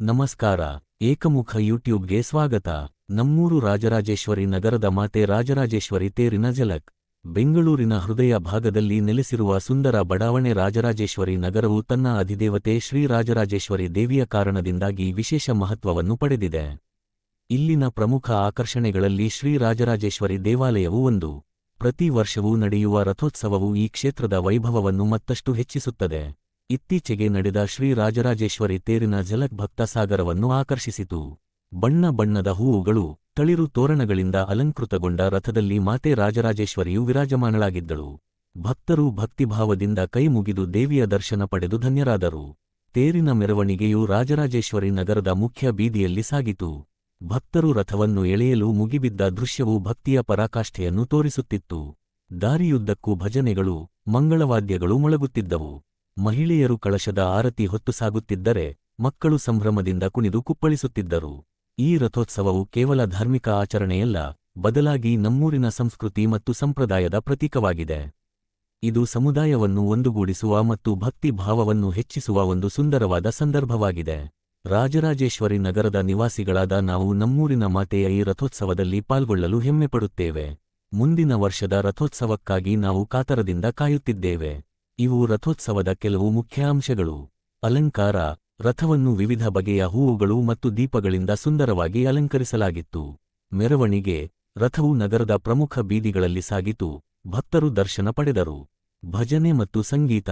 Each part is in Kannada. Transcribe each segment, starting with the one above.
ನಮಸ್ಕಾರ, ಏಕಮುಖ ಯೂಟ್ಯೂಬ್ಗೆ ಸ್ವಾಗತ. ನಮ್ಮೂರು ರಾಜರಾಜೇಶ್ವರಿ ನಗರದ ಮಾತೆ ರಾಜರಾಜೇಶ್ವರಿ ತೇರಿನ ಜಲಕ್ ಬೆಂಗಳೂರಿನ ಹೃದಯ ಭಾಗದಲ್ಲಿ ನೆಲೆಸಿರುವ ಸುಂದರ ಬಡಾವಣೆ ರಾಜರಾಜೇಶ್ವರಿ ನಗರವು ತನ್ನ ಅಧಿದೇವತೆ ಶ್ರೀ ರಾಜರಾಜೇಶ್ವರಿ ದೇವಿಯ ಕಾರಣದಿಂದಾಗಿ ವಿಶೇಷ ಮಹತ್ವವನ್ನು ಪಡೆದಿದೆ. ಇಲ್ಲಿನ ಪ್ರಮುಖ ಆಕರ್ಷಣೆಗಳಲ್ಲಿ ಶ್ರೀ ರಾಜರಾಜೇಶ್ವರಿ ದೇವಾಲಯವು ಒಂದು. ಪ್ರತಿ ವರ್ಷವೂ ನಡೆಯುವ ರಥೋತ್ಸವವು ಈ ಕ್ಷೇತ್ರದ ವೈಭವವನ್ನು ಮತ್ತಷ್ಟು ಹೆಚ್ಚಿಸುತ್ತದೆ. ಇತ್ತೀಚೆಗೆ ನಡೆದ ಶ್ರೀರಾಜರಾಜೇಶ್ವರಿ ತೇರಿನ ಝಲಕ್ ಭಕ್ತಸಾಗರವನ್ನು ಆಕರ್ಷಿಸಿತು. ಬಣ್ಣ ಬಣ್ಣದ ಹೂವುಗಳು, ತಳಿರು ತೋರಣಗಳಿಂದ ಅಲಂಕೃತಗೊಂಡ ರಥದಲ್ಲಿ ಮಾತೆ ರಾಜರಾಜೇಶ್ವರಿಯು ವಿರಾಜಮಾನಳಾಗಿದ್ದಳು. ಭಕ್ತರು ಭಕ್ತಿಭಾವದಿಂದ ಕೈಮುಗಿದು ದೇವಿಯ ದರ್ಶನ ಪಡೆದು ಧನ್ಯರಾದರು. ತೇರಿನ ಮೆರವಣಿಗೆಯು ರಾಜರಾಜೇಶ್ವರಿ ನಗರದ ಮುಖ್ಯ ಬೀದಿಯಲ್ಲಿ ಸಾಗಿತು. ಭಕ್ತರು ರಥವನ್ನು ಎಳೆಯಲು ಮುಗಿಬಿದ್ದ ದೃಶ್ಯವು ಭಕ್ತಿಯ ಪರಾಕಾಷ್ಠೆಯನ್ನು ತೋರಿಸುತ್ತಿತ್ತು. ದಾರಿಯುದ್ದಕ್ಕೂ ಭಜನೆಗಳು, ಮಂಗಳವಾದ್ಯಗಳು ಮೊಳಗುತ್ತಿದ್ದವು. ಮಹಿಳೆಯರು ಕಳಶದ ಆರತಿ ಹೊತ್ತು ಸಾಗುತ್ತಿದ್ದರೆ ಮಕ್ಕಳು ಸಂಭ್ರಮದಿಂದ ಕುಣಿದು ಕುಪ್ಪಳಿಸುತ್ತಿದ್ದರು. ಈ ರಥೋತ್ಸವವು ಕೇವಲ ಧಾರ್ಮಿಕ ಆಚರಣೆಯಲ್ಲ, ಬದಲಾಗಿ ನಮ್ಮೂರಿನ ಸಂಸ್ಕೃತಿ ಮತ್ತು ಸಂಪ್ರದಾಯದ ಪ್ರತೀಕವಾಗಿದೆ. ಇದು ಸಮುದಾಯವನ್ನು ಒಂದುಗೂಡಿಸುವ ಮತ್ತು ಭಕ್ತಿ ಭಾವವನ್ನು ಹೆಚ್ಚಿಸುವ ಒಂದು ಸುಂದರವಾದ ಸಂದರ್ಭವಾಗಿದೆ. ರಾಜರಾಜೇಶ್ವರಿ ನಗರದ ನಿವಾಸಿಗಳಾದ ನಾವು ನಮ್ಮೂರಿನ ಮಾತೆಯ ಈ ರಥೋತ್ಸವದಲ್ಲಿ ಪಾಲ್ಗೊಳ್ಳಲು ಹೆಮ್ಮೆಪಡುತ್ತೇವೆ. ಮುಂದಿನ ವರ್ಷದ ರಥೋತ್ಸವಕ್ಕಾಗಿ ನಾವು ಕಾತರದಿಂದ ಕಾಯುತ್ತಿದ್ದೇವೆ. ಇವು ರಥೋತ್ಸವದ ಕೆಲವು ಮುಖ್ಯಾಂಶಗಳು. ಅಲಂಕಾರ, ರಥವನ್ನು ವಿವಿಧ ಬಗೆಯ ಹೂವುಗಳು ಮತ್ತು ದೀಪಗಳಿಂದ ಸುಂದರವಾಗಿ ಅಲಂಕರಿಸಲಾಗಿತ್ತು. ಮೆರವಣಿಗೆ, ರಥವು ನಗರದ ಪ್ರಮುಖ ಬೀದಿಗಳಲ್ಲಿ ಸಾಗಿತು, ಭಕ್ತರು ದರ್ಶನ ಪಡೆದರು. ಭಜನೆ ಮತ್ತು ಸಂಗೀತ,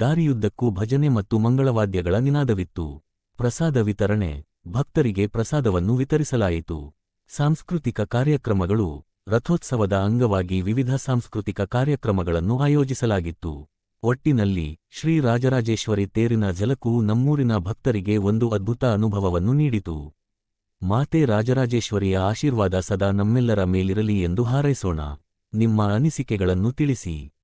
ದಾರಿಯುದ್ದಕ್ಕೂ ಭಜನೆ ಮತ್ತು ಮಂಗಳವಾದ್ಯಗಳ ನಿನಾದವಿತ್ತು. ಪ್ರಸಾದ ವಿತರಣೆ, ಭಕ್ತರಿಗೆ ಪ್ರಸಾದವನ್ನು ವಿತರಿಸಲಾಯಿತು. ಸಾಂಸ್ಕೃತಿಕ ಕಾರ್ಯಕ್ರಮಗಳು, ರಥೋತ್ಸವದ ಅಂಗವಾಗಿ ವಿವಿಧ ಸಾಂಸ್ಕೃತಿಕ ಕಾರ್ಯಕ್ರಮಗಳನ್ನು ಆಯೋಜಿಸಲಾಗಿತ್ತು. ಒಟ್ಟಿನಲ್ಲಿ ಶ್ರೀ ರಾಜರಾಜೇಶ್ವರಿ ತೇರಿನ ಝಲಕು ನಮ್ಮೂರಿನ ಭಕ್ತರಿಗೆ ಒಂದು ಅದ್ಭುತ ಅನುಭವವನ್ನು ನೀಡಿತು. ಮಾತೆ ರಾಜರಾಜೇಶ್ವರಿಯ ಆಶೀರ್ವಾದ ಸದಾ ನಮ್ಮೆಲ್ಲರ ಮೇಲಿರಲಿ ಎಂದು ಹಾರೈಸೋಣ. ನಿಮ್ಮ ಅನಿಸಿಕೆಗಳನ್ನು ತಿಳಿಸಿ.